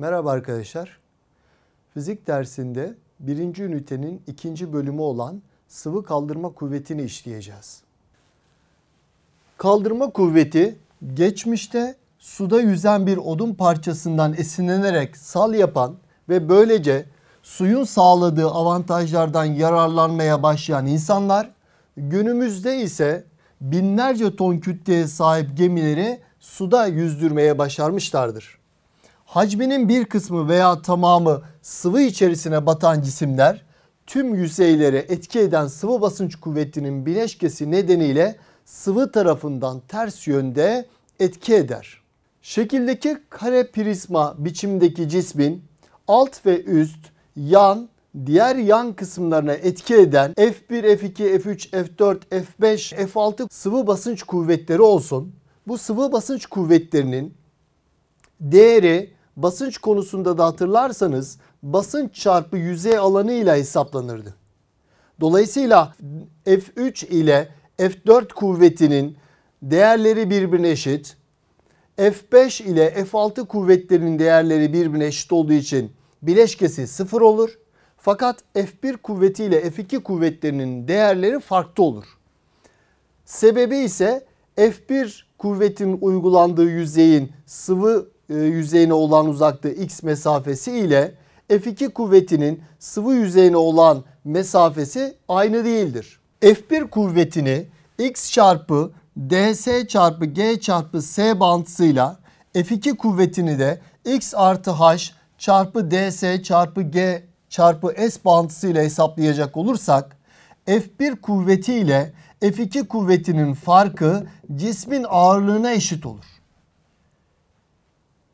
Merhaba arkadaşlar. Fizik dersinde birinci ünitenin ikinci bölümü olan sıvı kaldırma kuvvetini işleyeceğiz. Kaldırma kuvveti geçmişte suda yüzen bir odun parçasından esinlenerek sal yapan ve böylece suyun sağladığı avantajlardan yararlanmaya başlayan insanlar günümüzde ise binlerce ton kütleye sahip gemileri suda yüzdürmeye başarmışlardır. Hacminin bir kısmı veya tamamı sıvı içerisine batan cisimler tüm yüzeylere etki eden sıvı basınç kuvvetinin bileşkesi nedeniyle sıvı tarafından ters yönde etki eder. Şekildeki kare prizma biçimdeki cismin alt ve üst, yan, diğer yan kısımlarına etki eden F1, F2, F3, F4, F5, F6 sıvı basınç kuvvetleri olsun. Bu sıvı basınç kuvvetlerinin değeri basınç konusunda da hatırlarsanız basınç çarpı yüzey alanı ile hesaplanırdı. Dolayısıyla F3 ile F4 kuvvetinin değerleri birbirine eşit. F5 ile F6 kuvvetlerinin değerleri birbirine eşit olduğu için bileşkesi sıfır olur. Fakat F1 kuvveti ile F2 kuvvetlerinin değerleri farklı olur. Sebebi ise F1 kuvvetin uygulandığı yüzeyin sıvı e, yüzeyine olan uzaklığı x mesafesi ile F2 kuvvetinin sıvı yüzeyine olan mesafesi aynı değildir. F1 kuvvetini x çarpı ds çarpı g çarpı s bantısıyla F2 kuvvetini de x artı h çarpı ds çarpı g çarpı s bantısıyla hesaplayacak olursak F1 kuvveti ile F2 kuvvetinin farkı cismin ağırlığına eşit olur.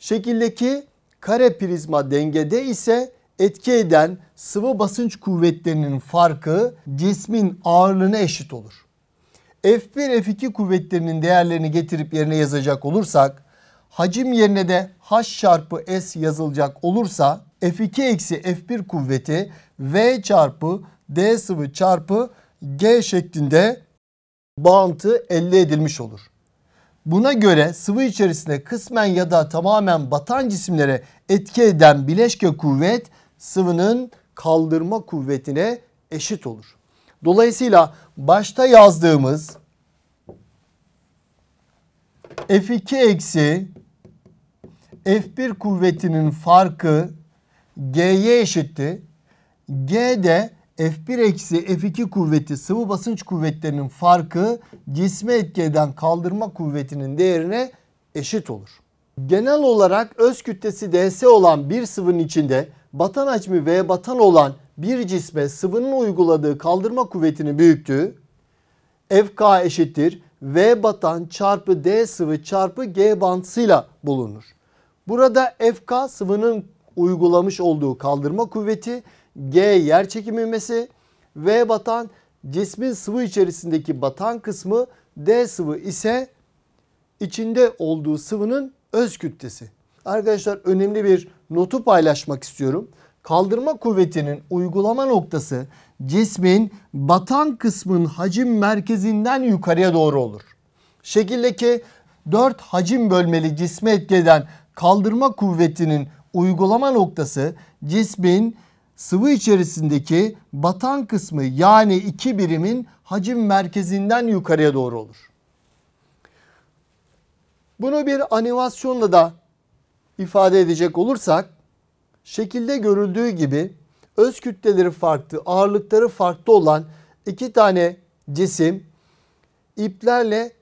Şekildeki kare prizma dengede ise etki eden sıvı basınç kuvvetlerinin farkı cismin ağırlığına eşit olur. F1 F2 kuvvetlerinin değerlerini getirip yerine yazacak olursak hacim yerine de H çarpı S yazılacak olursa F2 eksi F1 kuvveti V çarpı D sıvı çarpı G şeklinde bağıntı elde edilmiş olur. Buna göre sıvı içerisinde kısmen ya da tamamen batan cisimlere etki eden bileşke kuvvet sıvının kaldırma kuvvetine eşit olur. Dolayısıyla başta yazdığımız F2 eksi F1 kuvvetinin farkı G'ye eşitti. G de F1 eksi F2 kuvveti sıvı basınç kuvvetlerinin farkı cisme etki eden kaldırma kuvvetinin değerine eşit olur. Genel olarak öz kütlesi ds olan bir sıvının içinde batan hacmi V batan olan bir cisme sıvının uyguladığı kaldırma kuvvetini büyüktüğü FK eşittir V batan çarpı D sıvı çarpı G bantısıyla bulunur. Burada FK sıvının uygulamış olduğu kaldırma kuvveti, G yer çekimi ivmesi, V batan cismin sıvı içerisindeki batan kısmı, D sıvı ise içinde olduğu sıvının öz kütlesi. Arkadaşlar önemli bir notu paylaşmak istiyorum. Kaldırma kuvvetinin uygulama noktası cismin batan kısmın hacim merkezinden yukarıya doğru olur. Şekildeki 4 hacim bölmeli cisme etki eden kaldırma kuvvetinin uygulama noktası cismin sıvı içerisindeki batan kısmı yani iki birimin hacim merkezinden yukarıya doğru olur. Bunu bir animasyonla da ifade edecek olursak şekilde görüldüğü gibi öz kütleleri farklı, ağırlıkları farklı olan iki tane cisim iplerle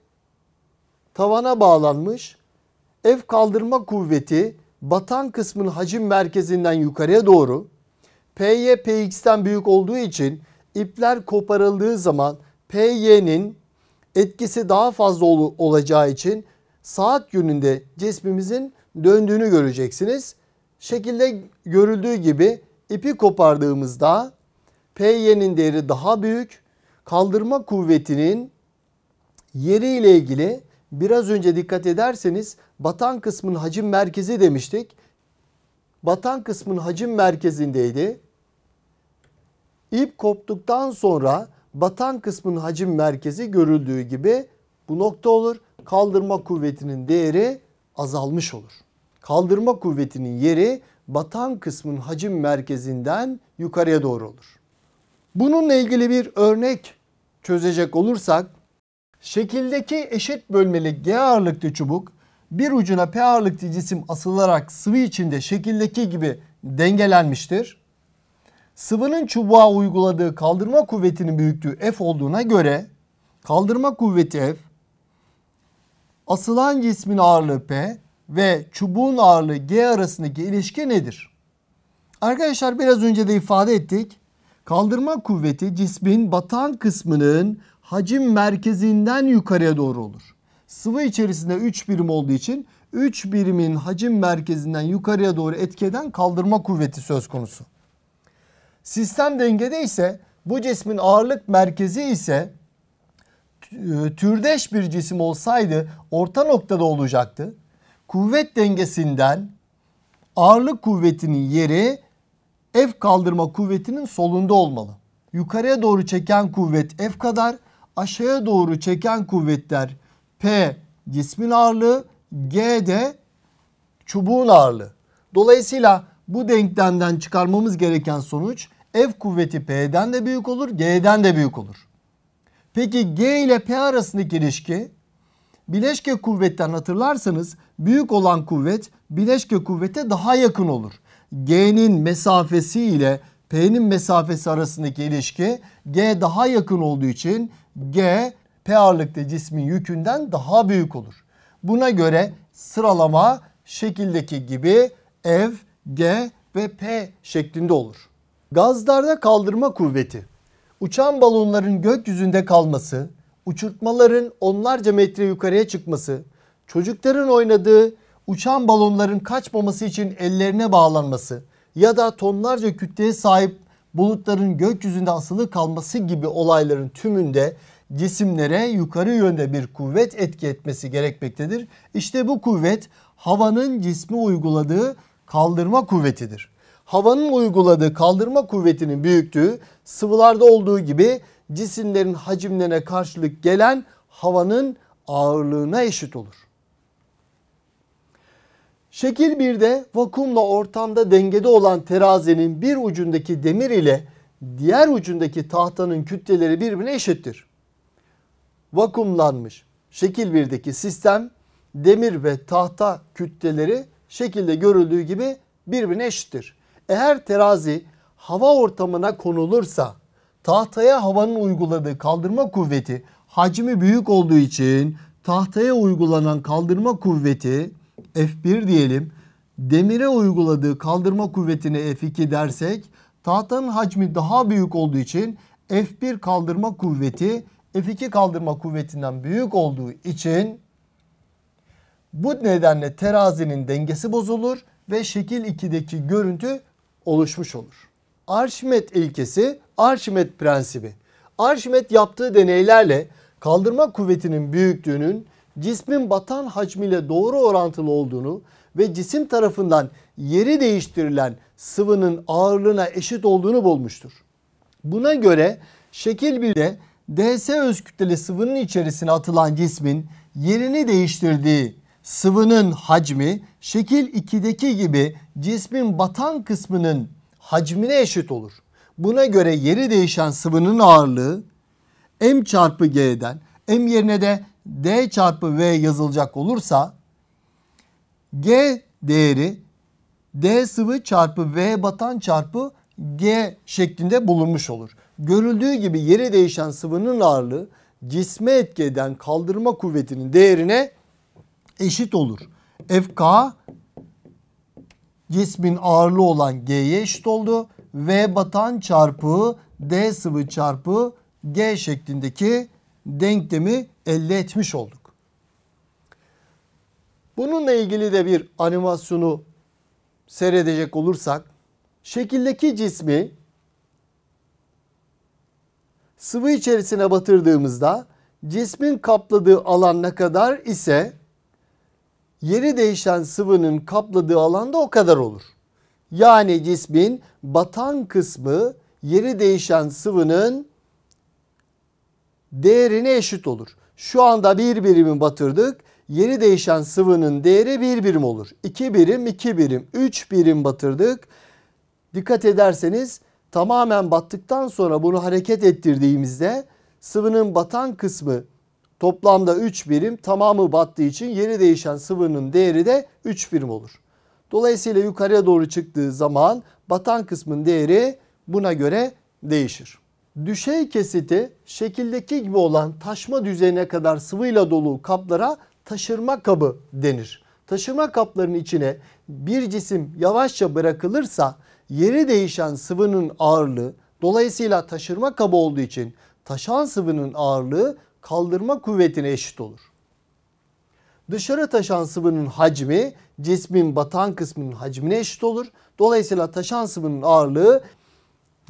tavana bağlanmış. F kaldırma kuvveti batan kısmın hacim merkezinden yukarıya doğru PY PX'ten büyük olduğu için ipler koparıldığı zaman PY'nin etkisi daha fazla ol olacağı için saat yönünde cismimizin döndüğünü göreceksiniz. Şekilde görüldüğü gibi ipi kopardığımızda PY'nin değeri daha büyük. Kaldırma kuvvetinin yeri ile ilgili biraz önce dikkat ederseniz batan kısmın hacim merkezi demiştik. Batan kısmın hacim merkezindeydi. İp koptuktan sonra batan kısmın hacim merkezi görüldüğü gibi bu nokta olur. Kaldırma kuvvetinin değeri azalmış olur. kaldırma kuvvetinin yeri batan kısmın hacim merkezinden yukarıya doğru olur. Bununla ilgili bir örnek çözecek olursak şekildeki eşit bölmeli G ağırlıklı çubuk bir ucuna P ağırlıklı cisim asılarak sıvı içinde şekildeki gibi dengelenmiştir. Sıvının çubuğa uyguladığı kaldırma kuvvetinin büyüklüğü F olduğuna göre kaldırma kuvveti F asılan cismin ağırlığı P ve çubuğun ağırlığı G arasındaki ilişki nedir? Arkadaşlar biraz önce de ifade ettik. Kaldırma kuvveti cismin batan kısmının hacim merkezinden yukarıya doğru olur. Sıvı içerisinde 3 birim olduğu için 3 birimin hacim merkezinden yukarıya doğru etkeden kaldırma kuvveti söz konusu. Sistem dengede ise bu cismin ağırlık merkezi ise e, türdeş bir cisim olsaydı orta noktada olacaktı. Kuvvet dengesinden ağırlık kuvvetinin yeri F kaldırma kuvvetinin solunda olmalı. Yukarıya doğru çeken kuvvet F kadar, aşağıya doğru çeken kuvvetler P cismin ağırlığı, G de çubuğun ağırlığı. Dolayısıyla bu denklemden çıkarmamız gereken sonuç F kuvveti P'den de büyük olur, G'den de büyük olur. Peki G ile P arasındaki ilişki bileşke kuvvetten hatırlarsanız büyük olan kuvvet bileşke kuvvete daha yakın olur. G'nin mesafesi ile P'nin mesafesi arasındaki ilişki G daha yakın olduğu için G P ağırlıklı cismin yükünden daha büyük olur. Buna göre sıralama şekildeki gibi F, G ve P şeklinde olur. Gazlarda kaldırma kuvveti uçan balonların gökyüzünde kalması, uçurtmaların onlarca metre yukarıya çıkması, çocukların oynadığı uçan balonların kaçmaması için ellerine bağlanması ya da tonlarca kütleye sahip bulutların gökyüzünde asılı kalması gibi olayların tümünde cisimlere yukarı yönde bir kuvvet etki etmesi gerekmektedir. İşte bu kuvvet havanın cisme uyguladığı kaldırma kuvvetidir. Havanın uyguladığı kaldırma kuvvetinin büyüklüğü sıvılarda olduğu gibi cisimlerin hacimlerine karşılık gelen havanın ağırlığına eşit olur. Şekil 1'de vakumla ortamda dengede olan terazinin bir ucundaki demir ile diğer ucundaki tahtanın kütleleri birbirine eşittir. Vakumlanmış şekil 1'deki sistem demir ve tahta kütleleri şekilde görüldüğü gibi birbirine eşittir. Eğer terazi hava ortamına konulursa tahtaya havanın uyguladığı kaldırma kuvveti hacmi büyük olduğu için tahtaya uygulanan kaldırma kuvveti F1 diyelim. Demire uyguladığı kaldırma kuvvetine F2 dersek tahtanın hacmi daha büyük olduğu için F1 kaldırma kuvveti F2 kaldırma kuvvetinden büyük olduğu için bu nedenle terazinin dengesi bozulur ve şekil 2'deki görüntü oluşmuş olur. Arşimet ilkesi Arşimet prensibi. Arşimet yaptığı deneylerle kaldırma kuvvetinin büyüklüğünün cismin batan hacmiyle doğru orantılı olduğunu ve cisim tarafından yeri değiştirilen sıvının ağırlığına eşit olduğunu bulmuştur. Buna göre şekil 1'de DS öz kütleli sıvının içerisine atılan cismin yerini değiştirdiği sıvının hacmi şekil 2'deki gibi cismin batan kısmının hacmine eşit olur. Buna göre yeri değişen sıvının ağırlığı m çarpı g'den m yerine de d çarpı v yazılacak olursa g değeri d sıvı çarpı v batan çarpı g şeklinde bulunmuş olur. Görüldüğü gibi yeri değişen sıvının ağırlığı cisme etki eden kaldırma kuvvetinin değerine eşit olur. FK cismin ağırlığı olan G'ye eşit oldu. V batan çarpı D sıvı çarpı G şeklindeki denklemi elde etmiş olduk. Bununla ilgili de bir animasyonu seyredecek olursak şekildeki cismi sıvı içerisine batırdığımızda cismin kapladığı alan ne kadar ise yeri değişen sıvının kapladığı alanda o kadar olur. Yani cismin batan kısmı yeri değişen sıvının değerine eşit olur. Şu anda bir birimi batırdık. yeri değişen sıvının değeri 1 birim olur. 2 birim, 2 birim, 3 birim batırdık. Dikkat ederseniz tamamen battıktan sonra bunu hareket ettirdiğimizde sıvının batan kısmı toplamda 3 birim tamamı battığı için yeri değişen sıvının değeri de 3 birim olur. Dolayısıyla yukarıya doğru çıktığı zaman batan kısmın değeri buna göre değişir. Düşey kesiti şekildeki gibi olan taşma düzeyine kadar sıvıyla dolu kaplara taşırma kabı denir. Taşırma kaplarının içine bir cisim yavaşça bırakılırsa yeri değişen sıvının ağırlığı dolayısıyla taşırma kabı olduğu için taşan sıvının ağırlığı kaldırma kuvvetine eşit olur. Dışarı taşan sıvının hacmi cismin batan kısmının hacmine eşit olur. Dolayısıyla taşan sıvının ağırlığı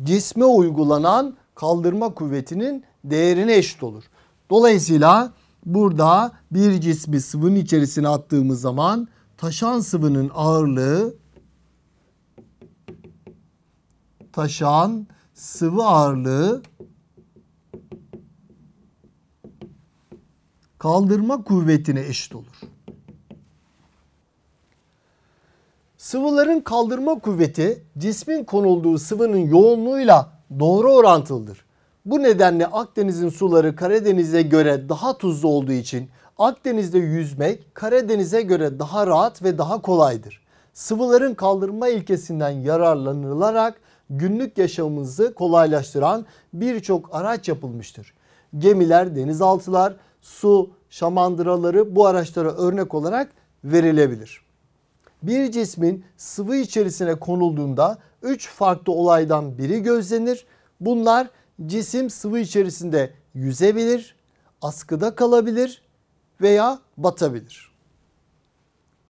cisme uygulanan kaldırma kuvvetinin değerine eşit olur. Dolayısıyla burada bir cismi sıvının içerisine attığımız zaman taşan sıvının ağırlığı taşan sıvı ağırlığı kaldırma kuvvetine eşit olur. Sıvıların kaldırma kuvveti cismin konulduğu sıvının yoğunluğuyla doğru orantılıdır. Bu nedenle Akdeniz'in suları Karadeniz'e göre daha tuzlu olduğu için Akdeniz'de yüzmek Karadeniz'e göre daha rahat ve daha kolaydır. Sıvıların kaldırma ilkesinden yararlanılarak günlük yaşamımızı kolaylaştıran birçok araç yapılmıştır. Gemiler, denizaltılar, su şamandıraları bu araçlara örnek olarak verilebilir. Bir cismin sıvı içerisine konulduğunda 3 farklı olaydan biri gözlenir. Bunlar cisim sıvı içerisinde yüzebilir, askıda kalabilir veya batabilir.